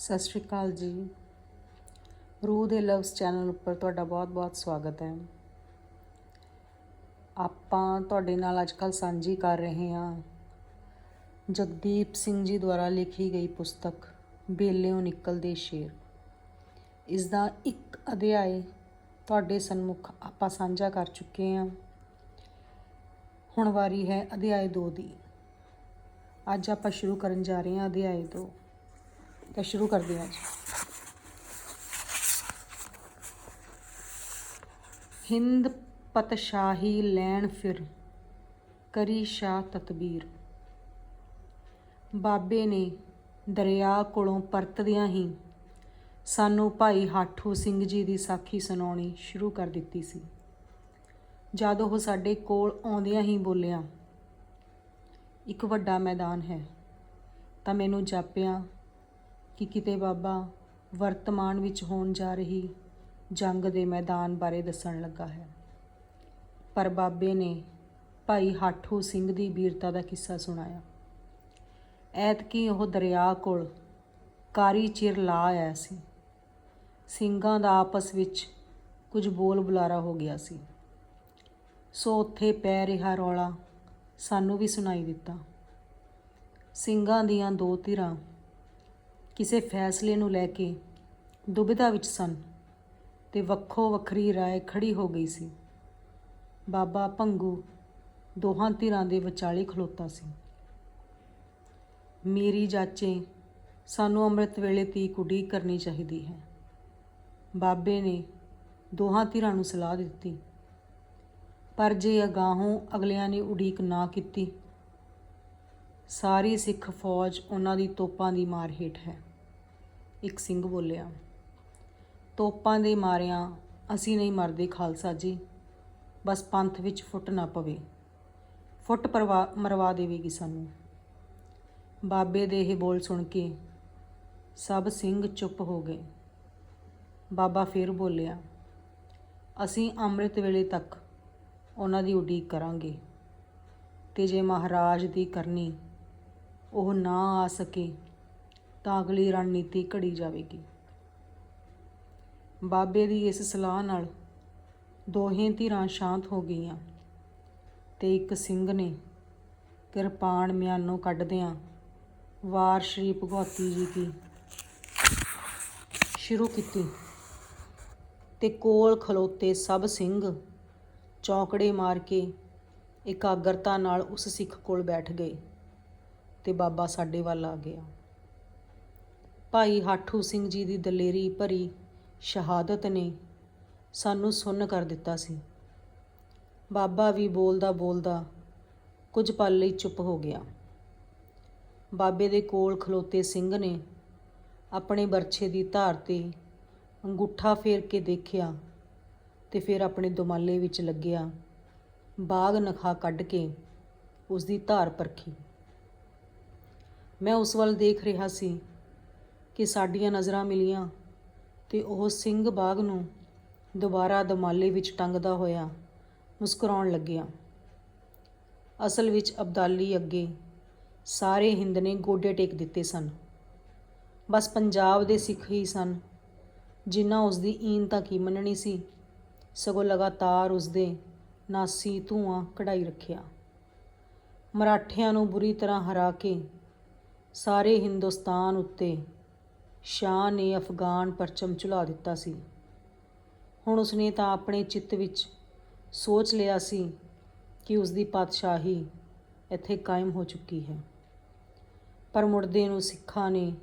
ਸਤਿ ਸ਼੍ਰੀ ਅਕਾਲ ਜੀ। ਰੂਹ ਦੇ ਲਵਸ ਚੈਨਲ ਉੱਪਰ ਤੁਹਾਡਾ ਬਹੁਤ-ਬਹੁਤ ਸਵਾਗਤ ਹੈ। ਆਪਾਂ ਤੁਹਾਡੇ ਨਾਲ ਅੱਜਕੱਲ ਸਾਂਝੀ ਕਰ ਰਹੇ ਹਾਂ। ਜਗਦੀਪ ਸਿੰਘ ਜੀ ਦੁਆਰਾ ਲਿਖੀ ਗਈ ਪੁਸਤਕ, ਬੇਲਿਓਂ ਨਿਕਲਦੇ ਸ਼ੇਰ। ਇਸ ਦਾ ਇੱਕ ਅਧਿਆਇ ਤੁਹਾਡੇ ਸਨਮੁਖ ਆਪਾਂ ਸਾਂਝਾ ਕਰ ਚੁੱਕੇ ਹਾਂ। ਹੁਣ ਵਾਰੀ ਹੈ ਅਧਿਆਇ 2 ਦੀ। ਅੱਜ ਆਪਾਂ ਸ਼ੁਰੂ ਕਰਨ ਜਾ ਰਹੇ ਹਾਂ ਅਧਿਆਇ 2 ਤਾਂ ਸ਼ੁਰੂ ਕਰਦੇ ਹਾਂ ਜੀ। ਹਿੰਦ ਪਤਸ਼ਾਹੀ ਲੈਣ ਫਿਰ, ਕਰੀ ਸ਼ਾਹ ਤਤਬੀਰ। ਬਾਬੇ ਨੇ ਦਰਿਆ ਕੋਲੋਂ ਪਰਤਦਿਆਂ ਹੀ ਸਾਨੂੰ ਭਾਈ ਹਾਠੂ ਸਿੰਘ ਜੀ ਦੀ ਸਾਖੀ ਸੁਣਾਉਣੀ ਸ਼ੁਰੂ ਕਰ ਦਿੱਤੀ ਸੀ। ਜਦ ਉਹ ਸਾਡੇ ਕੋਲ ਆਉਂਦਿਆਂ ਹੀ ਬੋਲਿਆ, ਇੱਕ ਵੱਡਾ ਮੈਦਾਨ ਹੈ, ਤਾਂ ਮੈਨੂੰ ਜਾਪਿਆ ਕਿ ਕਿਤੇ ਬਾਬਾ ਵਰਤਮਾਨ ਵਿੱਚ ਹੋਣ ਜਾ ਰਹੀ ਜੰਗ ਦੇ ਮੈਦਾਨ ਬਾਰੇ ਦੱਸਣ ਲੱਗਾ ਹੈ। ਪਰ ਬਾਬੇ ਨੇ ਭਾਈ ਹਾਠੂ ਸਿੰਘ ਦੀ ਵੀਰਤਾ ਦਾ ਕਿੱਸਾ ਸੁਣਾਇਆ। ਐਤਕੀ ਉਹ ਦਰਿਆ ਕੋਲ ਕਾਰੀ ਚਿਰ ਲਾ ਆਇਆ ਸੀ। ਸਿੰਘਾਂ ਦਾ ਆਪਸ ਵਿੱਚ ਕੁਝ ਬੋਲ ਬੁਲਾਰਾ ਹੋ ਗਿਆ ਸੀ। ਸੋ ਉੱਥੇ ਪੈ ਰਿਹਾ ਰੌਲਾ ਸਾਨੂੰ ਵੀ ਸੁਣਾਈ ਦਿੱਤਾ। ਸਿੰਘਾਂ ਦੀਆਂ ਦੋ ਧਿਰਾਂ ਕਿਸੇ ਫੈਸਲੇ ਨੂੰ ਲੈ ਕੇ ਦੁਬਿਧਾ ਵਿੱਚ ਸਨ ਤੇ ਵੱਖੋ ਵੱਖਰੀ رائے ਖੜੀ ਹੋ ਗਈ ਸੀ ਬਾਬਾ ਭੰਗੂ ਦੋਹਾਂ ਧਿਰਾਂ ਦੇ ਵਿਚਾਲੇ ਖਲੋਤਾ ਸੀ ਮੇਰੀ ਜਾਚੇ ਸਾਨੂੰ ਅੰਮ੍ਰਿਤ ਵੇਲੇ ਤੀ ਕੁੜੀ ਕਰਨੀ ਚਾਹੀਦੀ ਹੈ ਬਾਬੇ ਨੇ ਦੋਹਾਂ ਧਿਰਾਂ ਨੂੰ ਸਲਾਹ ਦਿੱਤੀ ਪਰ ਜੇ ਅਗਾਹੋਂ ਅਗਲਿਆਂ ਨੇ ਉਡੀਕ ਨਾ ਕੀਤੀ ਸਾਰੀ ਸਿੱਖ ਫੌਜ ਉਹਨਾਂ ਦੀ ਤੋਪਾਂ ਦੀ ਮਾਰ ਹੇਠ ਹੈ। ਇੱਕ ਸਿੰਘ ਬੋਲਿਆ, ਤੋਪਾਂ ਦੇ ਮਾਰਿਆਂ ਅਸੀਂ ਨਹੀਂ ਮਰਦੇ ਖਾਲਸਾ ਜੀ। ਬਸ ਪੰਥ ਵਿੱਚ ਫੁੱਟ ਨਾ ਪਵੇ। ਫੁੱਟ ਪਰਵਾ, ਮਰਵਾ ਦੇਵੇਗੀ ਸਾਨੂੰ। ਬਾਬੇ ਦੇ ਇਹ ਬੋਲ ਸੁਣ ਕੇ ਸਭ ਸਿੰਘ ਚੁੱਪ ਹੋ ਗਏ। ਬਾਬਾ ਫਿਰ ਬੋਲਿਆ, ਅਸੀਂ ਅੰਮ੍ਰਿਤ ਵੇਲੇ ਤੱਕ ਉਹਨਾਂ ਦੀ ਉਡੀਕ ਕਰਾਂਗੇ ਤੇ ਜੇ ਮਹਾਰਾਜ ਦੀ ਕਰਨੀ ਉਹ ਨਾ ਆ ਸਕੇ ਤਾਂ ਅਗਲੀ ਰਣਨੀਤੀ ਘੜੀ ਜਾਵੇਗੀ। ਬਾਬੇ ਦੀ ਇਸ ਸਲਾਹ ਨਾਲ ਦੋਹੇ ਧਿਰਾਂ ਸ਼ਾਂਤ ਹੋ ਗਈਆਂ ਤੇ ਇੱਕ ਸਿੰਘ ਨੇ ਕਿਰਪਾਨ ਮਿਆਨੋਂ ਕੱਢਦਿਆਂ ਵਾਰ ਸ਼੍ਰੀ ਭਗਵਤੀ ਜੀ ਦੀ ਸ਼ੁਰੂ ਕੀਤੀ ਤੇ ਕੋਲ ਖਲੋਤੇ ਸਭ ਸਿੰਘ ਚੌਕੜੇ ਮਾਰ ਕੇ ਇਕਾਗਰਤਾ ਨਾਲ ਉਸ ਸਿੱਖ ਕੋਲ ਬੈਠ ਗਏ। ਤੇ ਬਾਬਾ ਸਾਡੇ ਵੱਲ ਆ ਗਿਆ। ਭਾਈ ਹਾਠੂ ਸਿੰਘ ਜੀ ਦੀ ਦਲੇਰੀ ਭਰੀ ਸ਼ਹਾਦਤ ਨੇ ਸਾਨੂੰ ਸੁੰਨ ਕਰ ਦਿੱਤਾ ਸੀ। ਬਾਬਾ ਵੀ ਬੋਲਦਾ ਬੋਲਦਾ ਕੁਝ ਪਲ ਲਈ ਚੁੱਪ ਹੋ ਗਿਆ। ਬਾਬੇ ਦੇ ਕੋਲ ਖਲੋਤੇ ਸਿੰਘ ਨੇ ਆਪਣੇ ਬਰਛੇ ਦੀ ਧਾਰ ਤੇ ਅੰਗੂਠਾ ਫੇਰ ਕੇ ਦੇਖਿਆ ਤੇ ਫਿਰ ਆਪਣੇ ਦੁਮਾਲੇ ਵਿੱਚ ਲੱਗਿਆ ਬਾਗ ਨਖਾ ਕੱਢ ਕੇ ਉਸ ਦੀ ਧਾਰ ਪਰਖੀ। ਮੈਂ ਉਸ ਵੱਲ ਦੇਖ ਰਿਹਾ ਸੀ ਕਿ ਸਾਡੀਆਂ ਨਜ਼ਰਾਂ ਮਿਲੀਆਂ ਤੇ ਉਹ ਸਿੰਘ ਬਾਗ ਨੂੰ ਦੁਬਾਰਾ ਦਮਾਲੇ ਵਿੱਚ ਟੰਗਦਾ ਹੋਇਆ ਮੁਸਕਰਾਉਣ ਲੱਗਿਆ। ਅਸਲ ਵਿੱਚ ਅਬਦਾਲੀ ਅੱਗੇ ਸਾਰੇ ਹਿੰਦ ਨੇ ਗੋਡੇ ਟੇਕ ਦਿੱਤੇ ਸਨ। ਬਸ ਪੰਜਾਬ ਦੇ ਸਿੱਖ ਹੀ ਸਨ, ਜਿਨ੍ਹਾਂ ਉਸ ਦੀ ਈਨ ਤਾਂ ਕੀ ਮੰਨਣੀ ਸੀ? ਸਗੋਂ ਲਗਾਤਾਰ ਉਸ ਦੇ ਨਾਸੀ ਧੂਆਂ ਕਢਾਈ ਰੱਖਿਆ। ਮਰਾਠਿਆਂ ਨੂੰ ਬੁਰੀ ਤਰ੍ਹਾਂ ਹਰਾ ਕੇ ਸਾਰੇ ਹਿੰਦੁਸਤਾਨ ਉੱਤੇ ਸ਼ਾਹ ਨੇ ਅਫਗਾਨ ਪਰਚਮ ਝੁਲਾ ਦਿੱਤਾ ਸੀ। ਹੁਣ ਉਸਨੇ ਤਾਂ ਆਪਣੇ ਚਿੱਤ ਵਿੱਚ ਸੋਚ ਲਿਆ ਸੀ ਕਿ ਉਸ ਦੀ ਪਾਤਸ਼ਾਹੀ ਇੱਥੇ ਕਾਇਮ ਹੋ ਚੁੱਕੀ ਹੈ। ਪਰ ਮੁਰਦੇ ਨੂੰ ਸਿੱਖਾਂ ਨੇ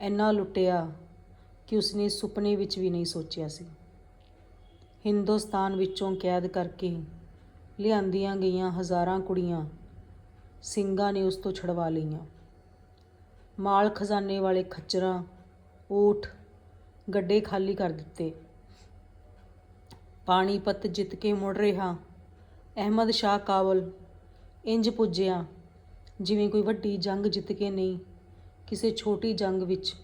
ਇੰਨਾ ਲੁੱਟਿਆ ਕਿ ਉਸਨੇ ਸੁਪਨੇ ਵਿੱਚ ਵੀ ਨਹੀਂ ਸੋਚਿਆ ਸੀ। ਹਿੰਦੁਸਤਾਨ ਵਿੱਚੋਂ ਕੈਦ ਕਰਕੇ ਲਿਆਂਦੀਆਂ ਗਈਆਂ ਹਜ਼ਾਰਾਂ ਕੁੜੀਆਂ ਸਿੰਘਾਂ ਨੇ ਉਸ ਤੋਂ ਛਡਵਾ ਲਈਆਂ। ਮਾਲ ਖਜ਼ਾਨੇ ਵਾਲੇ ਖੱਚਰਾਂ, ਊਠ, ਗੱਡੇ ਖਾਲੀ ਕਰ ਦਿੱਤੇ। ਪਾਣੀਪਤ ਜਿੱਤ ਕੇ ਮੁੜ ਰਿਹਾ। ਅਹਿਮਦ ਸ਼ਾਹ ਕਾਬਲ ਇੰਜ ਪੁੱਜਿਆ, ਜਿਵੇਂ ਕੋਈ ਵੱਡੀ ਜੰਗ ਜਿੱਤ ਕੇ ਨਹੀਂ, ਕਿਸੇ ਛੋਟੀ ਜੰਗ ਵਿੱਚ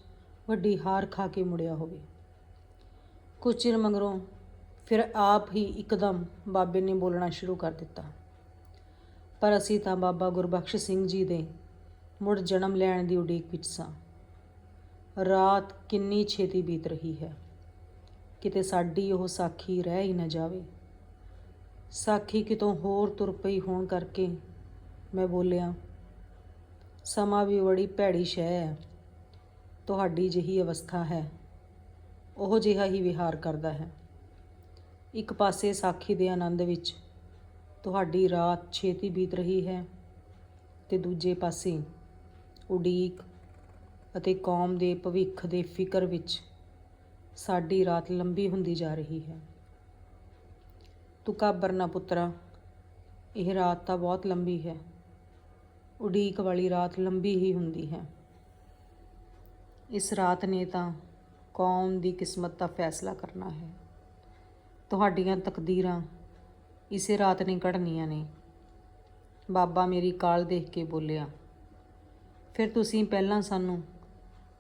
ਵੱਡੀ ਹਾਰ ਖਾ ਕੇ ਮੁੜਿਆ ਹੋਵੇ। ਕੁਝ ਚਿਰ ਮਗਰੋਂ ਫਿਰ ਆਪ ਹੀ ਇੱਕਦਮ ਬਾਬੇ ਨੇ ਬੋਲਣਾ ਸ਼ੁਰੂ ਕਰ ਦਿੱਤਾ। ਪਰ ਅਸੀਂ ਤਾਂ ਬਾਬਾ ਗੁਰਬਖਸ਼ ਸਿੰਘ ਜੀ ਦੇ ਮੁੜ ਜਨਮ ਲੈਣ ਦੀ ਉਡੀਕ ਵਿੱਚ ਸਾਂ। ਰਾਤ ਕਿੰਨੀ ਛੇਤੀ ਬੀਤ ਰਹੀ ਹੈ। ਕਿਤੇ ਸਾਡੀ ਉਹ ਸਾਖੀ ਰਹਿ ਹੀ ਨਾ ਜਾਵੇ। ਸਾਖੀ ਕਿਤੋਂ ਹੋਰ ਤੁਰ ਪਈ ਹੋਣ ਕਰਕੇ ਮੈਂ ਬੋਲਿਆ, ਸਮਾਂ ਵੀ ਬੜੀ ਭੈੜੀ ਸ਼ੈ ਹੈ ਤੁਹਾਡੀ ਜਿਹੀ ਅਵਸਥਾ ਹੈ। ਉਹ ਜਿਹਾ ਹੀ ਵਿਹਾਰ ਕਰਦਾ ਹੈ। ਇੱਕ ਪਾਸੇ ਸਾਖੀ ਦੇ ਆਨੰਦ ਵਿੱਚ ਤੁਹਾਡੀ ਰਾਤ ਛੇਤੀ ਬੀਤ ਰਹੀ ਹੈ ਤੇ ਦੂਜੇ ਪਾਸੇ ਉਡੀਕ ਅਤੇ ਕੌਮ ਦੇ ਭਵਿੱਖ ਦੇ ਫਿਕਰ ਵਿੱਚ ਸਾਡੀ ਰਾਤ ਲੰਬੀ ਹੁੰਦੀ ਜਾ ਰਹੀ ਹੈ। ਤੂੰ ਘਾਬਰ ਨਾ ਪੁੱਤਰਾ, ਇਹ ਰਾਤ ਤਾਂ ਬਹੁਤ ਲੰਬੀ ਹੈ। ਉਡੀਕ ਵਾਲੀ ਰਾਤ ਲੰਬੀ ਹੀ ਹੁੰਦੀ ਹੈ। ਇਸ ਰਾਤ ਨੇ ਤਾਂ ਕੌਮ ਦੀ ਕਿਸਮਤ ਦਾ ਫੈਸਲਾ ਕਰਨਾ ਹੈ। ਤੁਹਾਡੀਆਂ ਤਕਦੀਰਾਂ ਇਸੇ ਰਾਤ ਨੇ ਘੜਨੀਆਂ ਨੇ। ਬਾਬਾ ਮੇਰੀ ਕਾਲ ਦੇਖ ਕੇ ਬੋਲਿਆ ਫਿਰ ਤੁਸੀਂ ਪਹਿਲਾਂ ਸਾਨੂੰ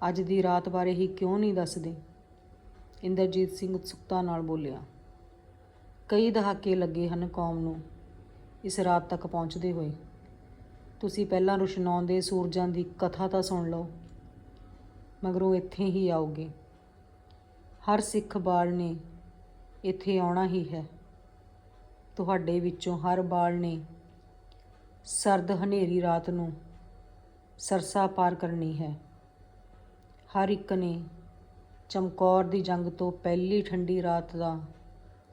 ਅੱਜ ਦੀ ਰਾਤ ਬਾਰੇ ਹੀ ਕਿਉਂ ਨਹੀਂ ਦੱਸਦੇ? ਇੰਦਰਜੀਤ ਸਿੰਘ ਉਤਸੁਕਤਾ ਨਾਲ ਬੋਲਿਆ, ਕਈ ਦਹਾਕੇ ਲੱਗੇ ਹਨ ਕੌਮ ਨੂੰ ਇਸ ਰਾਤ ਤੱਕ ਪਹੁੰਚਦੇ ਹੋਏ। ਤੁਸੀਂ ਪਹਿਲਾਂ ਰੁਸ਼ਨਾਉਂਦੇ ਸੂਰਜਾਂ ਦੀ ਕਥਾ ਤਾਂ ਸੁਣ ਲਓ, ਮਗਰੋਂ ਇੱਥੇ ਹੀ ਆਓਗੇ। ਹਰ ਸਿੱਖ ਬਾਲ ਨੇ ਇੱਥੇ ਆਉਣਾ ਹੀ ਹੈ। ਤੁਹਾਡੇ ਵਿੱਚੋਂ ਹਰ ਬਾਲ ਨੇ ਸਰਦ ਹਨੇਰੀ ਰਾਤ ਨੂੰ ਸਰਸਾ ਪਾਰ ਕਰਨੀ ਹੈ। ਹਰ ਇੱਕ ਨੇ ਚਮਕੌਰ ਦੀ ਜੰਗ ਤੋਂ ਪਹਿਲੀ ਠੰਡੀ ਰਾਤ ਦਾ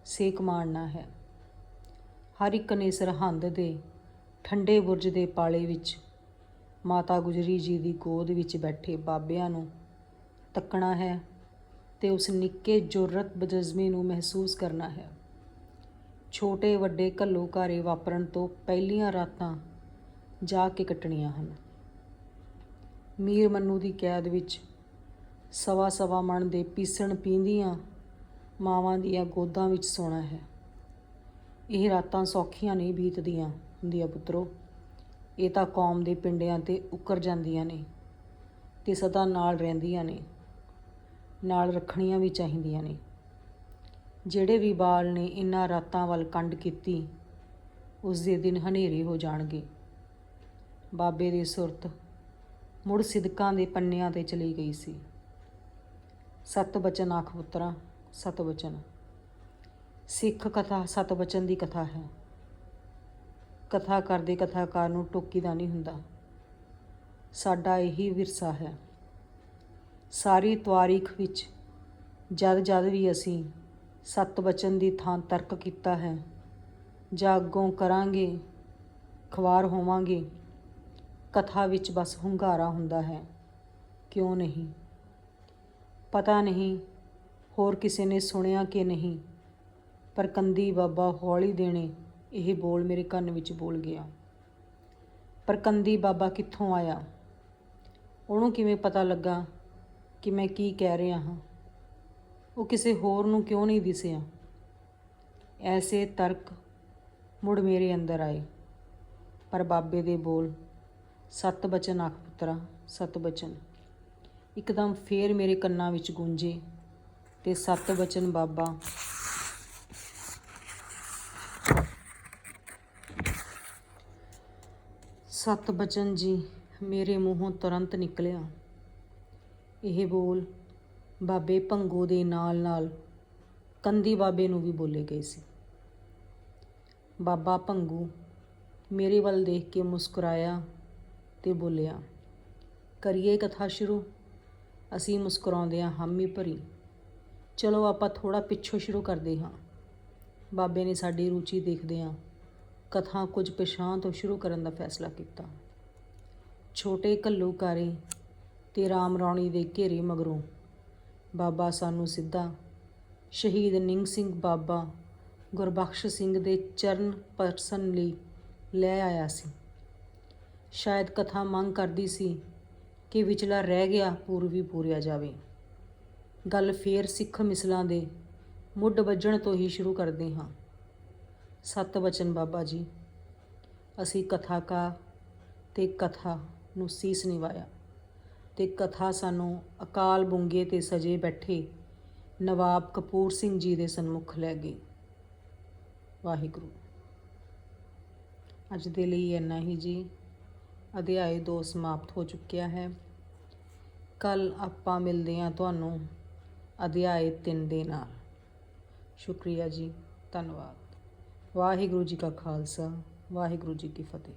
ਸੇਕ ਮਾਣਨਾ ਹੈ। ਹਰ ਇੱਕ ਨੇ ਸਰਹੰਦ ਦੇ ਠੰਡੇ ਬੁਰਜ ਦੇ ਪਾਲੇ ਵਿੱਚ ਮਾਤਾ ਗੁਜਰੀ ਜੀ ਦੀ ਗੋਦ ਵਿੱਚ ਬੈਠੇ ਬਾਬਿਆਂ ਨੂੰ ਤੱਕਣਾ ਹੈ ਤੇ ਉਸ ਨਿੱਕੇ ਜੁਰਤ ਬਜਜ਼ਮੇ ਨੂੰ ਮਹਿਸੂਸ ਕਰਨਾ ਹੈ। ਛੋਟੇ ਵੱਡੇ ਘੱਲੂਘਾਰੇ ਵਾਪਰਨ ਤੋਂ ਪਹਿਲੀਆਂ ਰਾਤਾਂ ਜਾ ਕੇ ਕੱਟਣੀਆਂ ਹਨ। ਮੀਰ ਮੰਨੂ ਦੀ ਕੈਦ ਵਿੱਚ ਸਵਾ ਸਵਾ ਮਣ ਦੇ ਪੀਸਣ ਪੀਂਦੀਆਂ ਮਾਵਾਂ ਦੀਆਂ ਗੋਦਾਂ ਵਿੱਚ ਸੋਣਾ ਹੈ। ਇਹ ਰਾਤਾਂ ਸੌਖੀਆਂ ਨਹੀਂ ਬੀਤਦੀਆਂ, ਹੁੰਦੀਆਂ ਪੁੱਤਰੋ। ਇਹ ਤਾਂ ਕੌਮ ਦੇ ਪਿੰਡਿਆਂ ਤੇ ਉੱਕਰ ਜਾਂਦੀਆਂ ਨੇ ਤੇ ਸਦਾ ਨਾਲ ਰਹਿੰਦੀਆਂ ਨੇ, ਨਾਲ ਰੱਖਣੀਆਂ ਵੀ ਚਾਹੀਦੀਆਂ ਨੇ। ਜਿਹੜੇ ਵੀ ਬਾਲ ਨੇ ਇਨ੍ਹਾਂ ਰਾਤਾਂ ਵੱਲ ਕੰਡ ਕੀਤੀ ਉਸ ਦੇ ਦਿਨ ਹਨੇਰੇ ਹੋ ਜਾਣਗੇ। ਬਾਬੇ ਦੀ ਸੁਰਤ ਮੁੜ ਸਿਦਕਾਂ ਦੇ ਪੰਨਿਆਂ ਤੇ ਚਲੀ ਗਈ ਸੀ। ਸਤ ਬਚਨ ਆਖ ਪੁੱਤਰਾ, ਸਤ ਬਚਨ। ਸਿੱਖ ਕਥਾ ਸਤ ਬਚਨ ਦੀ ਕਥਾ ਹੈ। ਕਥਾ ਕਰਦੇ ਕਥਾਕਾਰ ਨੂੰ ਟੋਕੀ ਦਾ ਨਹੀਂ ਹੁੰਦਾ। ਸਾਡਾ ਇਹੀ ਵਿਰਸਾ ਹੈ। ਸਾਰੀ ਤਵਾਰੀਖ ਵਿੱਚ ਜਦ ਜਦ ਵੀ ਅਸੀਂ ਸਤ ਬਚਨ ਦੀ ਥਾਂ ਤਰਕ ਕੀਤਾ ਹੈ, ਜਾਂ ਅੱਗੋਂ ਕਰਾਂਗੇ, ਖਵਾਰ ਹੋਵਾਂਗੇ ਕਥਾ ਵਿੱਚ ਬਸ ਹੁੰਗਾਰਾ ਹੁੰਦਾ ਹੈ। ਕਿਉਂ ਨਹੀਂ? ਪਤਾ ਨਹੀਂ, ਹੋਰ ਕਿਸੇ ਨੇ ਸੁਣਿਆ ਕਿ ਨਹੀਂ। ਪਰ ਕੰਦੀ ਬਾਬਾ ਹੌਲੀ ਦੇਣੇ, ਇਹ ਬੋਲ ਮੇਰੇ ਕੰਨ ਵਿੱਚ ਬੋਲ ਗਿਆ। ਪਰ ਕੰਦੀ ਬਾਬਾ ਕਿੱਥੋਂ ਆਇਆ? ਉਹਨੂੰ ਕਿਵੇਂ ਪਤਾ ਲੱਗਾ ਕਿ ਮੈਂ ਕੀ ਕਹਿ ਰਿਹਾ ਹਾਂ? ਉਹ ਕਿਸੇ ਹੋਰ ਨੂੰ ਕਿਉਂ ਨਹੀਂ ਦਿਸਿਆ? ਐਸੇ ਤਰਕ ਮੁੜ ਮੇਰੇ ਅੰਦਰ ਆਏ। ਪਰ ਬਾਬੇ ਦੇ ਬੋਲ ਸਤ ਬਚਨ ਆਖ ਪੁੱਤਰਾ, ਸਤ ਬਚਨ। ਇੱਕਦਮ ਫੇਰ ਮੇਰੇ ਕੰਨਾਂ ਵਿੱਚ ਗੂੰਜੇ ਤੇ ਸਤ ਬਚਨ, ਬਾਬਾ। ਸਤ ਬਚਨ ਜੀ, ਮੇਰੇ ਮੂੰਹੋਂ ਤੁਰੰਤ ਨਿਕਲਿਆ। ਇਹ ਬੋਲ ਬਾਬੇ ਭੰਗੂ ਦੇ ਨਾਲ-ਨਾਲ ਕੰਦੀ ਬਾਬੇ ਨੂੰ ਵੀ ਬੋਲੇ ਗਏ ਸੀ। ਬਾਬਾ ਭੰਗੂ ਮੇਰੇ ਵੱਲ ਦੇਖ ਕੇ ਮੁਸਕਰਾਇਆ ਤੇ ਬੋਲਿਆ, ਕਰੀਏ ਕਥਾ ਸ਼ੁਰੂ? ਅਸੀਂ ਮੁਸਕਰਾਉਂਦੇ ਹਾਂ ਹਾਮੀ ਭਰੀ। ਚਲੋ ਆਪਾਂ ਥੋੜਾ ਪਿੱਛੋਂ ਸ਼ੁਰੂ ਕਰਦੇ ਹਾਂ। ਬਾਬੇ ਨੇ ਸਾਡੀ ਰੁਚੀ ਦੇਖਦਿਆਂ ਕਥਾ ਕੁਝ ਪਛਾਂ ਤੋਂ ਸ਼ੁਰੂ ਕਰਨ ਦਾ ਫੈਸਲਾ ਕੀਤਾ। ਛੋਟੇ ਘੱਲੂਕਾਰੇ ਤੇ ਰਾਮ ਰੌਣੀ ਦੇ ਘੇਰੇ ਮਗਰੋਂ ਬਾਬਾ ਸਾਨੂੰ ਸਿੱਧਾ, ਸ਼ਹੀਦ ਨਿੰਗ ਸਿੰਘ ਬਾਬਾ ਗੁਰਬਖਸ਼ ਸਿੰਘ ਦੇ ਚਰਨ ਪਰਸਨ ਲਈ ਲੈ ਆਇਆ ਸੀ। ਸ਼ਾਇਦ ਕਥਾ ਮੰਗ ਕਰਦੀ ਸੀ ਕਿ ਵਿਚਲਾ ਰਹਿ ਗਿਆ ਪੂਰਵੀ ਪੂਰਿਆ ਜਾਵੇ। ਗੱਲ ਫੇਰ ਸਿੱਖ ਮਿਸਲਾਂ ਦੇ ਮੁੱਢ ਵੱਜਣ ਤੋਂ ਹੀ ਸ਼ੁਰੂ ਕਰਦੇ ਹਾਂ। ਸਤ ਬਚਨ ਬਾਬਾ ਜੀ, ਅਸੀਂ ਕਥਾ ਕਾ ਤੇ ਕਥਾ ਨੂੰ ਸੀਸ ਨਿਵਾਇਆ ਤੇ ਕਥਾ ਸਾਨੂੰ ਅਕਾਲ ਬੁੰਗੇ ਤੇ ਸਜੇ ਬੈਠੇ ਨਵਾਬ ਕਪੂਰ ਸਿੰਘ ਜੀ ਦੇ ਸਨਮੁਖ ਲੈ ਗਈ ਵਾਹਿਗੁਰੂ। ਅੱਜ ਦੇ ਲਈ ਇੰਨਾ ਹੀ ਜੀ। ਅਧਿਆਇ 2 ਸਮਾਪਤ ਹੋ ਚੁੱਕਿਆ ਹੈ। ਕੱਲ ਆਪਾਂ ਮਿਲਦੇ ਹਾਂ ਤੁਹਾਨੂੰ ਅਧਿਆਏ 3 ਦੇ ਨਾਲ। ਸ਼ੁਕਰੀਆ ਜੀ, ਧੰਨਵਾਦ। ਵਾਹਿਗੁਰੂ ਜੀ ਕਾ ਖਾਲਸਾ, ਵਾਹਿਗੁਰੂ ਜੀ ਕੀ ਫਤਿਹ।